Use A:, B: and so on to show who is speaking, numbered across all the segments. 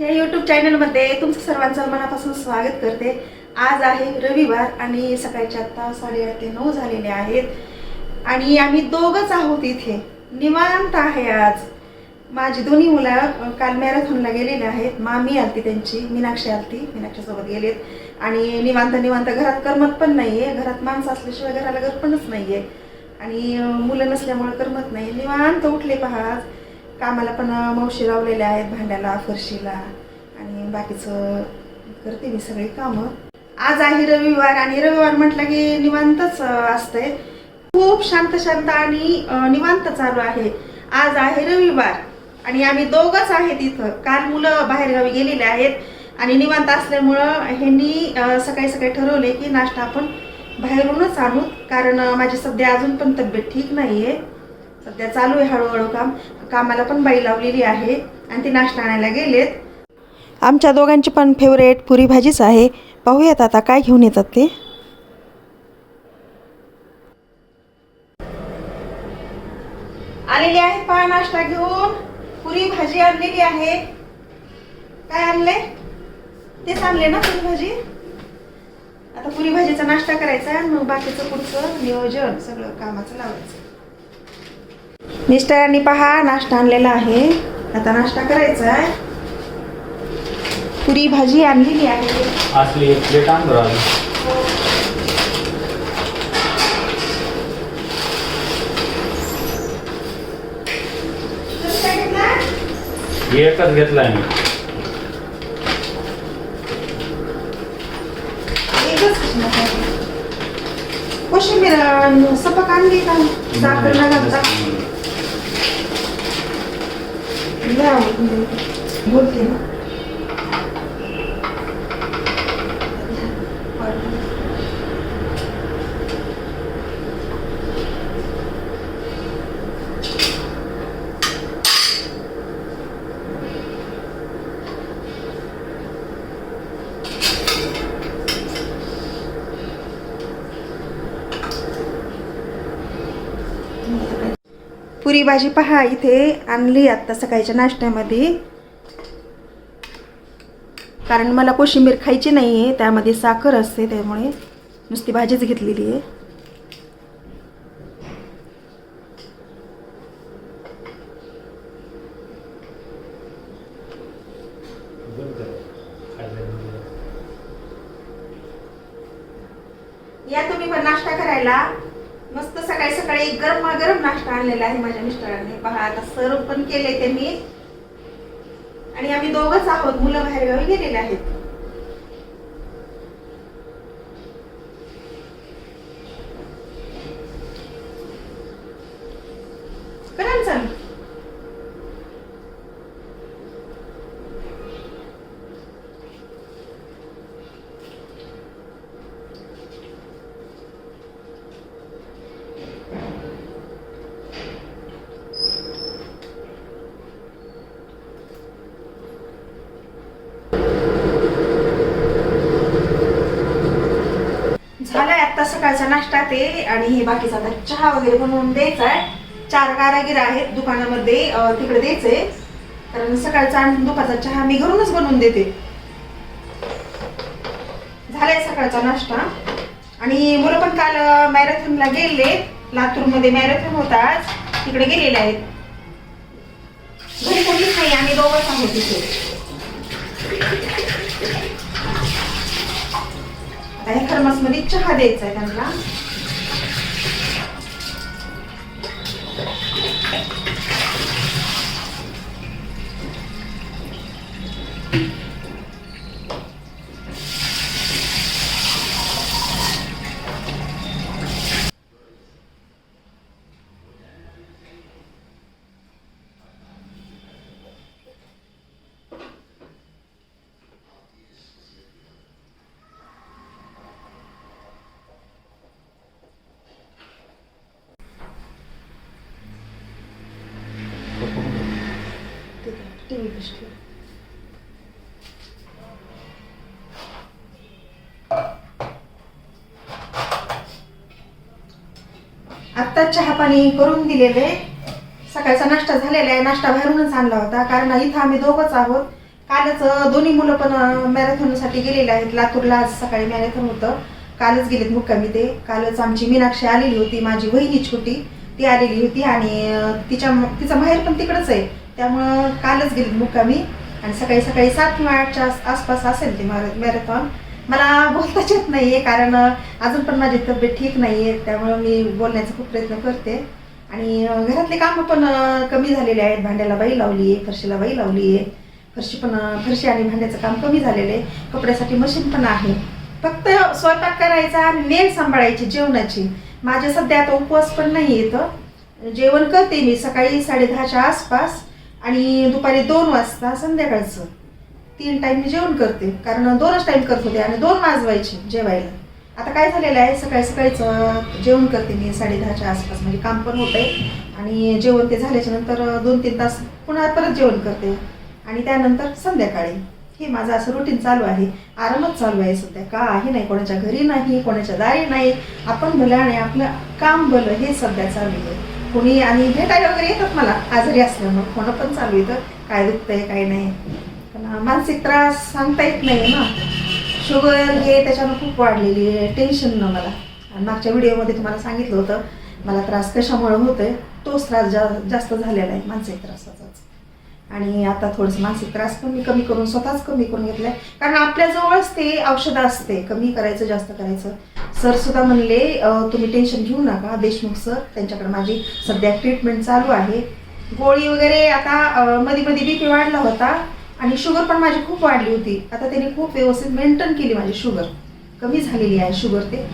A: या यूट्यूब चॅनलमध्ये तुमचं सर्वांचं मनापासून स्वागत करते. आज आहे रविवार आणि सकाळचे आत्ता साडेआठ ते नऊ झालेले आहेत. आणि आम्ही दोघंच आहोत इथे. निवांत आहे आज. माझी दोन्ही मुलं काल मॅरेथॉनला गेलेले आहेत. मामी आलती त्यांची मीनाक्षी आलती मीनाक्षीसोबत गेलेत. आणि निवांत निवांत घरात करमत पण नाही आहे घरात माणसं असल्याशिवाय घराला घरपणच नाही आहे आणि मुलं नसल्यामुळे करमत नाही. निवांत उठले पहा आज. कामाला पण मावशी लावलेल्या आहेत भांड्याला फरशीला. आणि बाकीचं करते मी सगळी कामं. आज आहे रविवार आणि रविवार म्हटलं की निवांतच असतंय. खूप शांत शांत आणि निवांत चालू आहे. आज आहे रविवार आणि आम्ही दोघंच आहेत इथं. काल मुलं बाहेरगावी गेलेले आहेत आणि निवांत असल्यामुळं ह्यांनी सकाळी सकाळी ठरवले की नाश्ता आपण बाहेरूनच आणू. कारण माझी सध्या अजून पण तब्येत ठीक नाही आहे सध्या चालू आहे हळूहळू काम. कामाला पण बाई लावलेली आहे आणि ते नाश्ता आणायला गेलेत. आमच्या दोघांची पण फेवरेट पुरी भाजीच आहे. पाहूयात आता काय घेऊन येतात ते. आलेले आहेत पहा नाश्ता घेऊन. पुरी भाजी आणलेली आहे. काय आणले? तेच आणले ना पुरी भाजी. आता पुरी भाजीचा नाश्ता करायचा आहे मग बाकीचं पुढचं नियोजन सगळं कामाचं लावायचं. मिस्टरांनी पहा नाश्ता आणलेला आहे. आता नाश्ता करायचा आहे. पुरी भाजी आणलेली आहे.
B: असली एक प्लेट आण
A: घेतलं?
B: एकच घेतलाय मी?
A: कोशिंबीर सपक आणली का? साखर न घालता? या, बोलते ना पुरी भाजी पहा इथे आणली आत्ता सकाळच्या नाश्त्यामध्ये. कारण मला कोशिंबीर खायची नाही आहे त्यामध्ये साखर असते त्यामुळे नुसती भाजीच घेतलेली आहे. या तुम्ही पण नाश्ता करायला. मस्त सकाळी सकाळी गरम गरम नाश्ता आणलेला आहे माझ्या मिस्टरांनी. पहा आता सर्व पण केले त्यांनी. आणि आम्ही दोघच आहोत मुलं बाहेरगावी गेलेले आहेत करा ना चालू झालाय आता सकाळचा नाश्ता ते आणि हे बाकीचा आता चहा वगैरे बनवून द्यायचा आहे. चार कारागीर आहेत दुकानामध्ये तिकडे द्यायचंय कारण सकाळचा आणि दुपारचा चहा मी घरूनच बनवून देते. झालाय सकाळचा नाश्ता. आणि मुलं पण काल मॅरेथॉनला गेले. लातूरमध्ये मॅरेथॉन होता आज. तिकडे गेलेले आहेत. घरी कोणीच नाही आम्ही दोघंच आहोत तिथे आता ह्या थर्मसमध्ये चहा द्यायचा आहे त्यांना. टीव्ही आत्ता चहा पाणी करून दिलेले सकाळचा नाश्ता झालेला आहे नाश्ता बाहेरूनच आणला होता कारण इथं आम्ही दोघंच आहोत. कालच दोन्ही मुलं पण मॅरेथॉनसाठी गेलेले आहेत. लातूरला आज सकाळी मॅरेथॉन होतं. कालच गेलेत मुक्कामी ते कालच आमची मीनाक्षी आलेली होती माझी वहिनी छोटी ती आलेली होती आणि तिच्या तिचा माहेर पण तिकडंच आहे. त्यामुळं कालच गेली मुक्कामी. आणि सकाळी सकाळी सात किंवा आठच्या आसपास असेल ते मॅरेथॉन. मला बोलताच येत नाही आहे कारण अजून पण माझी तब्येत ठीक नाही आहे त्यामुळं मी बोलण्याचा खूप प्रयत्न करते. आणि घरातले कामं पण कमी झालेले आहेत. भांड्याला बाई लावली आहे फरशीला बाई लावली आहे फरशी पण फरशी आणि भांड्याचं काम कमी झालेलं आहे. कपड्यासाठी मशीन पण आहे. फक्त स्वयंपाक करायचा आणि मेल सांभाळायची जेवणाची. माझ्या सध्या आता उपवास पण नाही येतं जेवण करते मी सकाळी साडेदहाच्या आसपास. आणि दुपारी दोन वाजता संध्याकाळचं तीन टाईम मी जेवण करते. कारण दोनच टाईम करत होते आणि दोन वाजवायचे जेवायला. आता काय झालेलं आहे? सकाळी सकाळीच जेवण करते मी साडेदहाच्या आसपास. म्हणजे काम पण होत आहे आणि जेवण ते झाल्याच्यानंतर दोन तीन तास पुन्हा परत जेवण करते. आणि त्यानंतर संध्याकाळी. हे माझं असं रुटीन चालू आहे. आरामच चालू आहे सध्या. का आहे नाही. कोणाच्या घरी नाही कोणाच्या दारी नाही. आपण भलं आणि आपलं काम भलं हे सध्या चालू आहे. कोणी आणि भेटायला वगैरे येतात मला आजारी असल्यामुळे. होणं पण चालू येतं काय दुखतंय काय नाही. पण मानसिक त्रास सांगता येत नाही ना शुगर हे त्याच्यानं खूप वाढलेली आहे टेन्शन ना मला. आणि मागच्या व्हिडिओमध्ये तुम्हाला सांगितलं होतं मला त्रास कशामुळे होतोय तोच त्रास जा जास्त झालेला आहे मानसिक त्रासाचाच. आणि आता थोडंसं मानसिक त्रास पण मी कमी करून स्वतःच कमी करून घेतलाय. कारण आपल्याजवळच ते औषधं असते कमी करायचं जास्त करायचं. सर सुद्धा म्हणले तुम्ही टेन्शन घेऊ नका देशमुख सर त्यांच्याकडे माझी सध्या ट्रीटमेंट चालू आहे. गोळी वगैरे आता मध्ये मध्ये मध्ये बीपी वाढला होता आणि शुगर पण माझी खूप वाढली होती. आता त्यांनी खूप व्यवस्थित मेंटेन केली माझी शुगर. कमी झालेली आहे शुगर ते.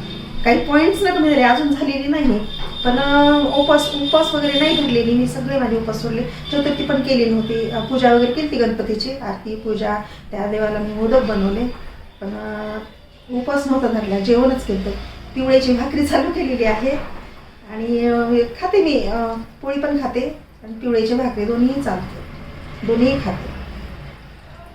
A: काही पॉईंट्स ना कमी झाले अजून झालेली नाही पण उपास उपास वगैरे नाही धरलेली मी सगळे माझे उपास सोडले. चतुर्थी पण केली नव्हती. पूजा वगैरे केली ती गणपतीची आरती पूजा त्या देवाला मी मोदक बनवले. पण उपास नव्हता धरला जेवणच केलं. पिवळ्याची भाकरी चालू केलेली आहे. आणि खाते मी पोळी पण खाते. आणि पिवळ्याची भाकरी दोन्हीही चालते दोन्हीही खाते.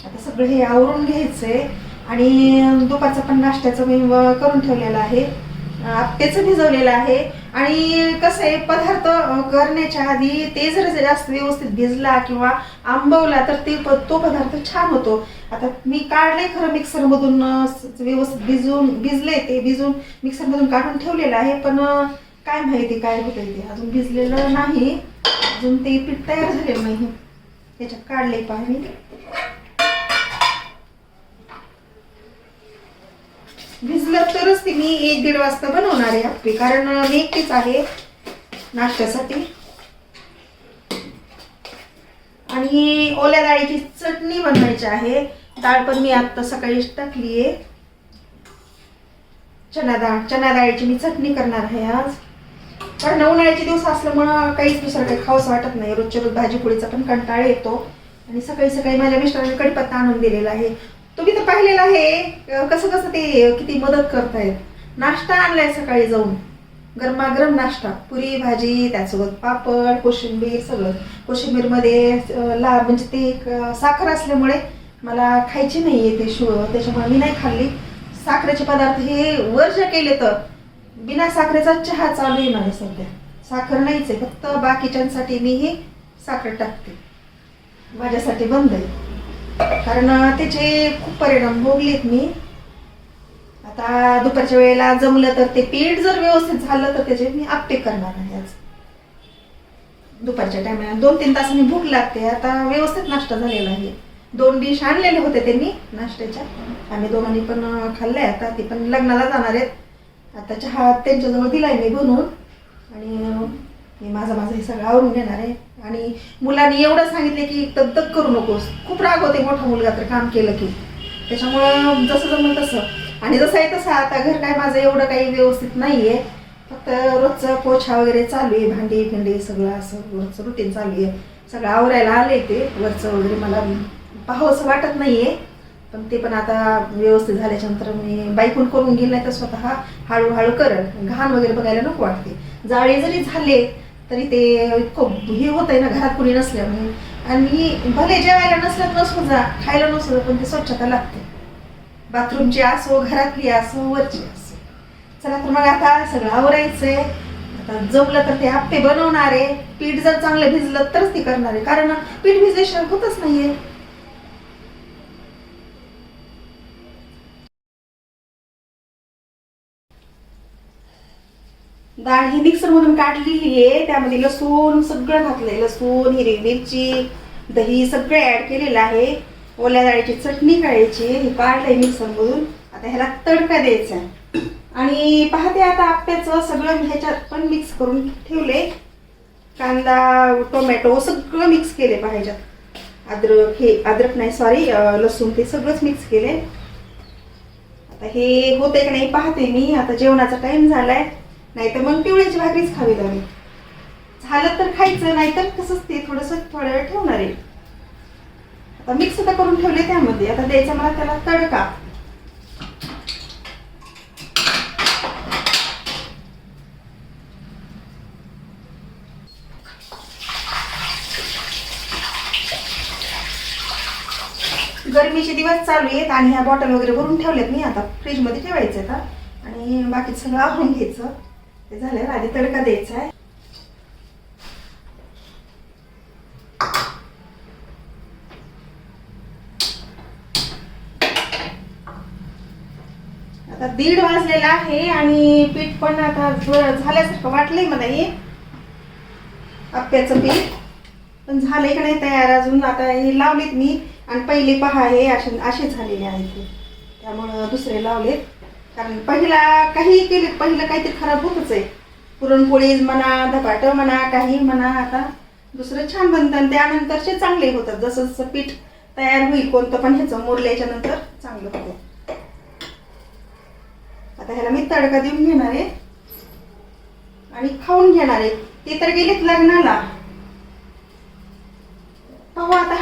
A: आता सगळं हे आवरून घ्यायचं आहे आणि दुपारचा पण नाश्त्याचं मी व- करून ठेवलेलं आहे. आप्याचं भिजवलेलं आहे. आणि कसं आहे पदार्थ करण्याच्या आधी ते जर जास्त व्यवस्थित भिजला किंवा आंबवला तर ते प- तो पदार्थ छान होतो. आता मी काढले खरं मिक्सरमधून व्यवस्थित भिजवून भिजले ते भिजून मिक्सरमधून काढून ठेवलेलं आहे पण काय माहिती काय होतं ते. अजून भिजलेलं नाही. अजून ते पीठ तयार झालेलं नाही. त्याच्यात काढले पाहिजे भिजलं तरच ते मी एक दीड वाजता बनवणार आहे आपली कारण मी एकटीच आहे नाश्त्यासाठी. आणि ओल्या डाळीची चटणी बनवायची आहे. डाळ पण मी आता सकाळीच टाकली आहे. चना डाळ चना डाळीची मी चटणी करणार आहे आज. कारण उन्हाळ्याचे दिवस असल्यामुळं काहीच दुसरं काही खाऊस वाटत नाही. रोजच्या रोज भाजी पोळीचा पण कंटाळा येतो. आणि सकाळी सकाळी माझ्या मिस्टरांनी कडीपत्ता आणून दिलेला आहे. तुम्ही तर पाहिलेलं आहे कसं कसं ते किती मदत करतायत. नाश्ता आणलाय सकाळी जाऊन. गरमागरम नाश्ता. पुरी भाजी त्यासोबत पापड कोशिंबीर सगळं. कोशिंबीरमध्ये ला म्हणजे ते एक, साखर असल्यामुळे मला खायची नाही आहे ते शु त्याच्यामुळे मी नाही खाल्ली. साखरेचे पदार्थ हे वर्ज केले तर बिना साखरेचा चहा चालू आहे माझ्या सध्या. साखर नाहीच आहे फक्त बाकीच्यांसाठी मी ही साखर टाकते. माझ्यासाठी बंद आहे. कारण त्याचे खूप परिणाम भोगलेत मी. आता दुपारच्या वेळेला जमलं तर ते पीठ जर व्यवस्थित झालं तर त्याचे मी आप्पे करणार आहे आज. दुपारच्या टायमाला दोन तीन तासांनी भूक लागते. आता व्यवस्थित नाश्ता झालेला आहे. दोन डिश आणलेले होते त्यांनी नाश्त्याच्या. आम्ही दोघांनी पण खाल्लंय खाल्ले आता. ते पण लग्नाला जाणार आहेत. आता चहा त्यांच्याजवळ दिलाय मी बनवून. आणि मी माझा माझा हे सगळं आवरून घेणार आहे. आणि मुलांनी एवढं सांगितलं की तक करू नकोस. खूप राग होते मोठा मुलगा तर काम केलं की. त्याच्यामुळं जसं जमलं तसं. आणि जसं आहे तसं आता घर काय माझं एवढं काही व्यवस्थित नाही आहे फक्त रोजचं पोछा वगैरे चालू आहे भांडी भिंडी सगळं असं रोजचं रुटीन चालू आहे. सगळं आवरायला आले ते वरचं वगैरे मला पाहावंसं वाटत नाही आहे पण ते पण आता व्यवस्थित झाल्याच्यानंतर मी बाईकून करून गेलं नाही तर स्वतः हळूहळू करत घाण वगैरे बघायला नको वाटते. जाळे जरी झाले तरी ते इतकं हे होत आहे ना घरात कुणी नसल्यामुळे. आणि भले जेवायला नसलं नसू जा खायला नसू जा, पण ते स्वच्छता लागते. बाथरूमची असो घरातली असो वरची असो. चला तर मग आता सगळं आवरायचंय. आता जमलं तर ते आप्पे बनवणार. आहे पीठ जर चांगलं भिजलं तरच ते करणार. आहे कारण पीठ भिजल्याशिवाय होतच नाहीये. डाळ ही मिक्सरमधून काढलेली आहे त्यामध्ये लसूण सगळं घातलंय. लसूण हिरवी मिरची दही सगळं ऍड केलेलं आहे. ओल्या डाळीची चटणी करायची हे काढलंय मिक्सरमधून आता ह्याला तडका द्यायचा आहे. आणि पाहते आता आप्याचं सगळं ह्याच्यात पण मिक्स करून ठेवले कांदा टोमॅटो सगळं मिक्स केले पाहिजेत अद्रक हे अद्रक नाही सॉरी लसूण ते सगळंच मिक्स केले आता हे होते का नाही पाहते मी. आता जेवणाचा टाईम झालाय. नाहीतर मग पिवळ्याची भाकरीच खावी लागेल. झालं तर खायचं नाही तर तसंच ते थोडंसं थोड्या वेळ ठेवणार आहे. आता मिक्स आता करून ठेवले त्यामध्ये. आता द्यायचा मला त्याला तडका. गरमीचे दिवस चालू आहेत आणि ह्या बॉटल वगैरे भरून ठेवल्यात मी. आता फ्रीजमध्ये ठेवायचं आता. आणि बाकी सगळं आवरून घ्यायचं. ते झालं आधी तडका द्यायचा आहे आता दीड वाजलेला आहे आणि पीठ पण आता झाल्यासारखं वाटलंय मला हे आप्याचं पीठ. पण झालंय का नाही तयार अजून? आता हे लावलेत मी. आणि पहिले पहा हे असे असे झालेले आहेत त्यामुळं दुसरे लावलेत. कारण पहिला काही केले पहिलं काहीतरी खराब होतच आहे. पुरणपोळी म्हणा धपाट म्हणा काही म्हणा आता दुसरं छान बनतं आणि त्यानंतरचे चांगले होतात. जसं जसं पीठ तयार होईल कोणतं पण ह्याचं मोरल्याच्या नंतर चांगलं होतं. आता ह्याला मी तडका देऊन घेणार आहे. आणि खाऊन घेणार आहे. ते तर गेलेत लग्नाला. पाहू आता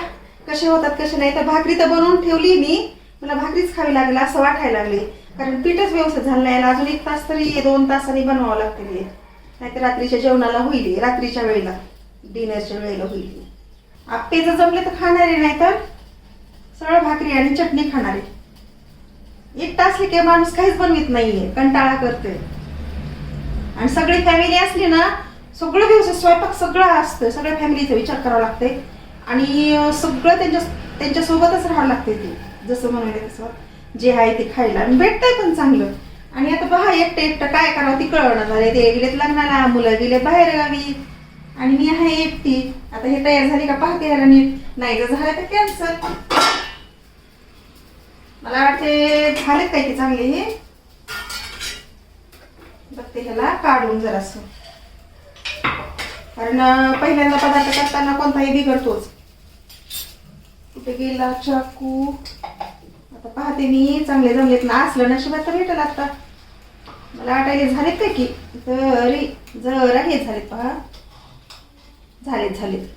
A: कसे होतात कसे नाही. तर भाकरी तर बनवून ठेवली मी. मला भाकरीच खावी लागेल असं वाटायला लागले. कारण पीठच व्यवस्थित झालं नाही. अजून एक तास तरी दोन तासांनी बनवावं लागते नाहीतर रात्रीच्या जेवणाला होईल रात्रीच्या वेळेला. डिनरच्या वेळेला होईल आप्पे जर जमले तर खाणारे नाही तर सरळ भाकरी आणि चटणी खाणारे. एक तास की माणूस काहीच बनवित नाहीये कंटाळा करते आणि सगळी फॅमिली असली ना सगळं व्यवस्थित स्वयंपाक सगळं असतं. सगळ्या फॅमिलीचा विचार करावा लागते आणि सगळं त्यांच्या त्यांच्यासोबतच राहावं लागते ते. जसं म्हणून तसं. जे आहे ते खायला. आणि भेटतंय पण चांगलं. आणि आता पहा एकटं एकटं काय करावं ती कळवणं झाले ते गेलेत लग्नाला मुलं गेले बाहेर गावी. आणि मी आहे एकटी. आता हे तयार झाली का? पाहते ह्याला नीट. नाही जर झालं तर कॅन्सल मला वाटते झालेत काय ते चांगले हे? बघते ह्याला काढून जरासं. कारण पहिल्यांदा पदार्थ करताना कोणताही बिघडतोच. कुठे गेला चाकू? आता पाहते मी चांगले जमलेत ना असलं नशिबात तर भेटेल आता. मला वाटायले झालेत का की? तरी जरा हे झालेत पहा. झालेत झालेत.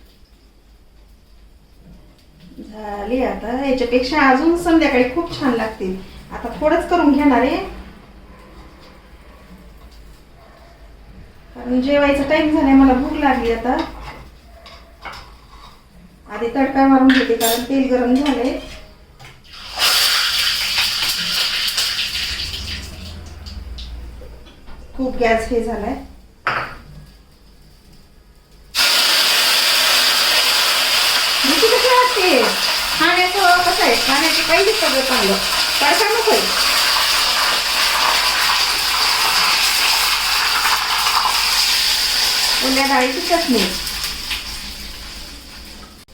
A: झाले आता. याच्यापेक्षा अजून संध्याकाळी खूप छान लागतील. आता थोडंच करून घेणार आहे. कारण जेवायचा टाईम झालाय मला भूक लागली आता. आधी तडका मारून घेते कारण तेल गरम झालंय. खूप गॅस हे झालाय. वाटते? खाण्याचं कसं आहे? खाण्याचं काही सगळं चांगलं. तडका नकोय ओल्या डाळीची चटणी.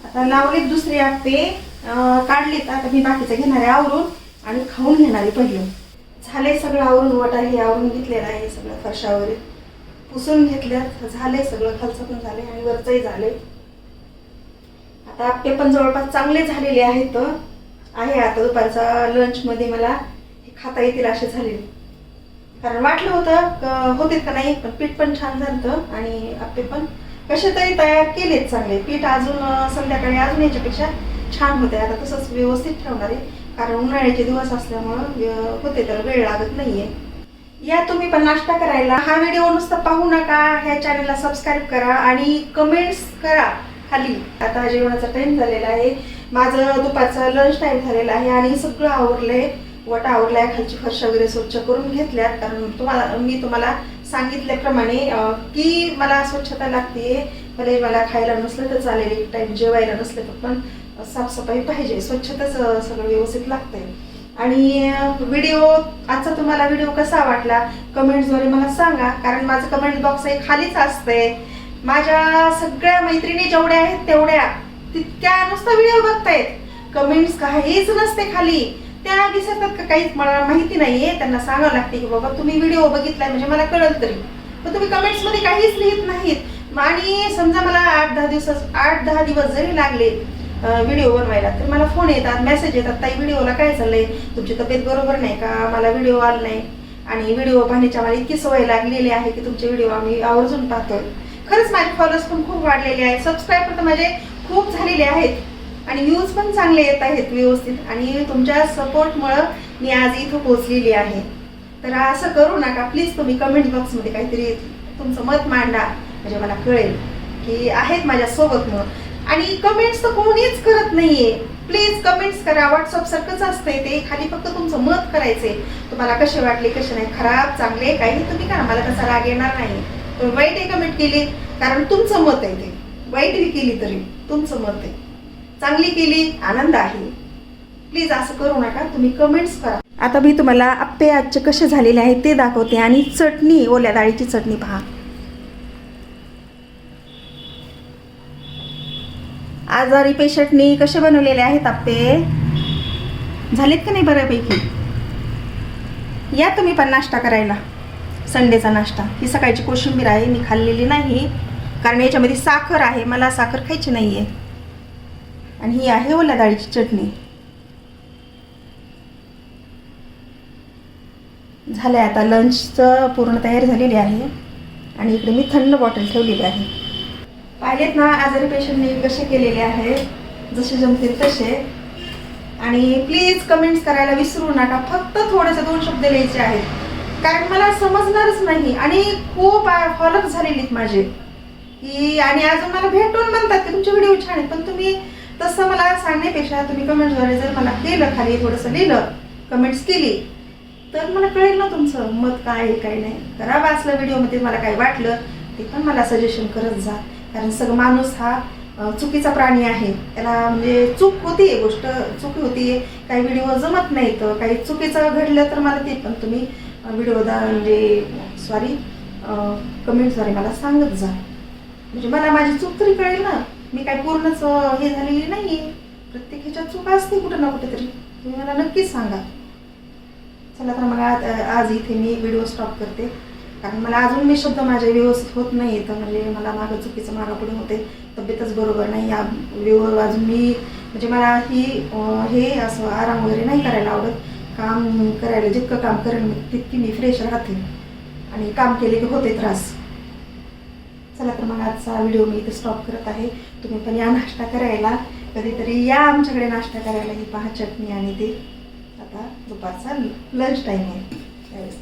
A: आता लावलेत दुसरी आपते काढलीत काढलेत. आता मी बाकीचं घेणारे आवरून आणि खाऊन घेणारे पहिलं. झाले सगळं आवरून वटा हे आवरून घेतलेलं आहे सगळं फरशावर. पुसून घेतल्यात झाले सगळं खालचं पण झाले आणि वरचंही झाले आता आपले पण जवळपास चांगले झालेले आहेत आहे आता दुपारचा लंचमध्ये मला हे खाता येतील असे झालेले. कारण वाटलं होतं होते का नाही पण पीठ पण छान झालं आणि आपले पण कसे तरी तयार केलेत चांगले. पीठ अजून संध्याकाळी अजून याच्यापेक्षा छान होते आता तसंच व्यवस्थित ठेवणार आहे. कारण उन्हाळ्याचे दिवस असल्यामुळं होते तर वेळ लागत नाहीये. या तुम्ही पण नाश्ता करायला. हा व्हिडिओ नुसता पाहू नका ह्या चॅनलला सबस्क्राईब करा आणि कमेंट्स करा खाली. आता जेवणाचा टाइम झालेला आहे. माझं दुपारचा लंच टाइम झालेला आहे आणि सगळं आवरलंय. वटा आवरलाय खालची फरश वगैरे स्वच्छ करून घेतल्यात. कारण तुम्हाला मी तुम्हाला सांगितल्याप्रमाणे की मला स्वच्छता लागते भले मला खायला नसलं तर चालेल एक टाइम जेवायला नसलं तर पण. साफसफाई पाहिजे स्वच्छताच सगळं व्यवस्थित लागतंय. आणि व्हिडिओ आजचा तुम्हाला व्हिडिओ कसा वाटला? कमेंट्सद्वारे मला सांगा. कारण माझं कमेंट बॉक्स हे खालीच असते माझ्या सगळ्या मैत्रिणी जेवढ्या आहेत तेवढ्या तितक्या नुसतं व्हिडिओ बघतायत. कमेंट्स काहीच नसते खाली. त्या विसरतात का काहीच मला माहिती नाहीये. त्यांना सांगावं लागते की बाबा तुम्ही व्हिडिओ बघितलाय म्हणजे मला कळल तरी. पण तुम्ही कमेंट्समध्ये काहीच लिहित नाहीत. आणि समजा मला आठ दहा दिवस आठ दहा दिवस जरी लागले व्हिडिओ बनवायला. तर मला फोन येतात मेसेज येतात ताई व्हिडिओला काय चाललंय? तुमची तब्येत बरोबर नाही का? मला व्हिडिओ आला नाही. आणि व्हिडिओ पाहण्याची आम्हाला इतकी सवय लागलेली आहे की तुमचे व्हिडिओ आम्ही आवर्जून पाहतोय. खरंच माझे फॉलोअर्स पण खूप वाढलेले आहेत. सबस्क्राईबर तर माझे खूप झालेले आहेत. आणि व्ह्यूज पण चांगले येत आहेत व्यवस्थित. आणि तुमच्या सपोर्टमुळं मी आज इथं पोहोचलेली आहे. तर असं करू नका. प्लीज तुम्ही कमेंट बॉक्समध्ये काहीतरी तुमचं मत मांडा. म्हणजे मला कळेल की आहेत माझ्या सोबत म्हणून आणि कमेंट्स तर कोणीच करत नाहीये. प्लीज कमेंट्स करा. व्हॉट्सअप सारखंच असतंय ते. खाली फक्त तुमचं मत करायचंय. तुम्हाला कसे वाटले कसे नाही? खराब चांगले काही तुम्ही करा. मला कसा राग येणार नाही. तुम्ही वाईट कमेंट केली कारण तुमचं मत आहे ते. वाईटही केली तरी तुमचं मत आहे. चांगली केली आनंद आहे. प्लीज असं करू नका. तुम्ही कमेंट्स करा. आता मी तुम्हाला आप्पे आजचे कसे झालेले आहेत ते दाखवते आणि चटणी ओल्या डाळीची चटणी पहा. आजारी पेशंटनी कसे बनवलेले आहेत आप्पे झालेत का नाही बऱ्यापैकी? या तुम्ही पण नाश्ता करायला. संडेचा नाश्ता. ही सकाळची कोशिंबीर आहे मी खाल्लेली नाही. कारण याच्यामध्ये साखर आहे मला साखर खायची नाही आहे आणि ही आहे ओल्या डाळीची चटणी. झालं आहे आता लंचचं पूर्ण तयारी झालेली आहे. आणि इकडे मी थंड बॉटल ठेवलेली आहे. पाहिलेत ना आजारी पेशंटने कसे केलेले आहेत जसे जमतील तसे. आणि प्लीज कमेंट्स करायला विसरू नका फक्त थोडेसे दोन शब्द लिहायचे आहेत. कारण मला समजणारच नाही आणि खूप फॉलोअप झालेलीत आहेत माझे. की आणि अजून मला भेटून म्हणतात की तुमचे व्हिडिओ छान आहेत पण तुम्ही तसं मला सांगण्यापेक्षा तुम्ही कमेंट्सद्वारे जर मला केलं खाली थोडंसं लिहिलं कमेंट्स केली तर मला कळेल ना तुमचं मत काय आहे काय नाही. करा वाचलं व्हिडिओमध्ये मला काय वाटलं ते पण मला सजेशन करत जा. कारण सगळं माणूस हा चुकीचा प्राणी आहे. त्याला म्हणजे चूक होती गोष्ट चुकी होती. काही व्हिडिओ जमत नाही तर काही चुकीचं घडलं तर मला ते पण तुम्ही व्हिडिओ दा म्हणजे सॉरी कमेंटद्वारे मला सांगत जा. म्हणजे मला माझी चूक तरी कळेल ना. मी काय पूर्णच हे झालेली नाही प्रत्येक ह्याच्यात चूक असते कुठं ना कुठेतरी तुम्ही मला नक्कीच सांगा. चला तर मग आज आज इथे मी व्हिडिओ स्टॉप करते. कारण मला अजून मी शब्द माझे व्यवस्थित होत नाही तर म्हणजे मला मागं चुकीचं मागं पुढे होते तब्येतच बरोबर नाही. या व्हिडिओ अजून मी म्हणजे मला ही हे असं आराम वगैरे नाही करायला आवडत. काम करायला जितकं काम करेल तितकी मी फ्रेश राहते. आणि काम केले की होते त्रास. चला तर मग आजचा व्हिडिओ मी इथे स्टॉप करत आहे. तुम्ही पण या नाश्ता करायला. कधीतरी या आमच्याकडे नाश्ता करायला ही पहा चटणी आणि ते. आता दुपारचा लंच टाईम आहे. त्यावेळेस